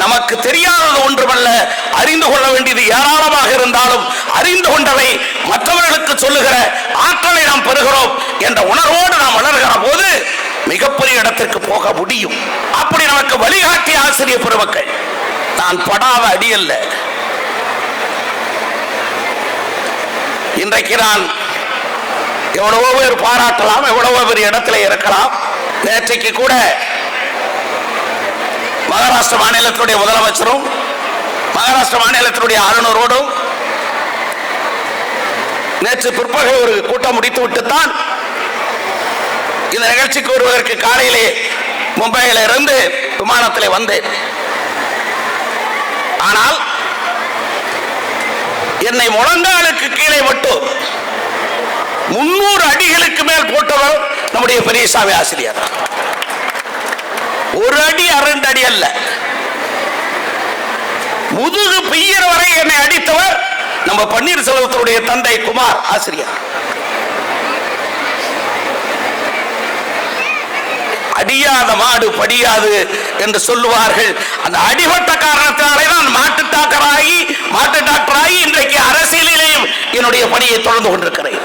நமக்கு தெரியாதது ஒன்றுமல்ல. அறிந்து கொள்ள வேண்டியது ஏராளமாக இருந்தாலும் அறிந்து கொண்டதை மற்றவர்களுக்கு சொல்லுகிற ஆற்றலை நாம் பெறுகிறோம் என்ற உணர்வோடு நாம் வளர்கிற போது மிகப்பெரிய இடத்திற்கு போக முடியும். அப்படி நமக்கு வழிகாட்டிய ஆசிரியர் பெருமக்கள் நான் படாத அடி அல்ல. இன்றைக்கு நான் எவ்வளவோ பேர் பாராட்டலாம் எவ்வளவோ பேர் இடத்துல இருக்கலாம். நேற்றைக்கு கூட மகாராஷ்டிர மாநிலத்தினுடைய முதலமைச்சரும் மகாராஷ்டிர மாநிலத்தினுடைய ஆளுநரோடும் நேற்று பிற்பகல் ஒரு கூட்டம் முடித்து விட்டுத்தான் இந்த நிகழ்ச்சிக்கு வருவதற்கு காலையிலே மும்பையில் இருந்து விமானத்தில் வந்தேன். ஆனால் என்னை முழங்காலுக்கு கீழே மட்டும் முன்னூறு அடிகளுக்கு மேல் போட்டவர் நம்முடைய பெரியசாமி ஆசிரியர். ஒரு அடி அரண்டு அடி அல்ல. முதுகு பெய்யற வரை என்னை அடித்தவர் நம்ம பன்னீர் செல்வத்தினுடைய தந்தை குமார் ஆசிரியர். அடியாத மாடு படியாது என்று சொல்லுவார்கள். அந்த அடிபட்ட காரணத்தினாலே தான் மாட்டு டாக்டராகி மாட்டு டாக்டராகி இன்றைக்கு அரசியலிலேயும் என்னுடைய பணியை தொடர்ந்து கொண்டிருக்கிறேன்.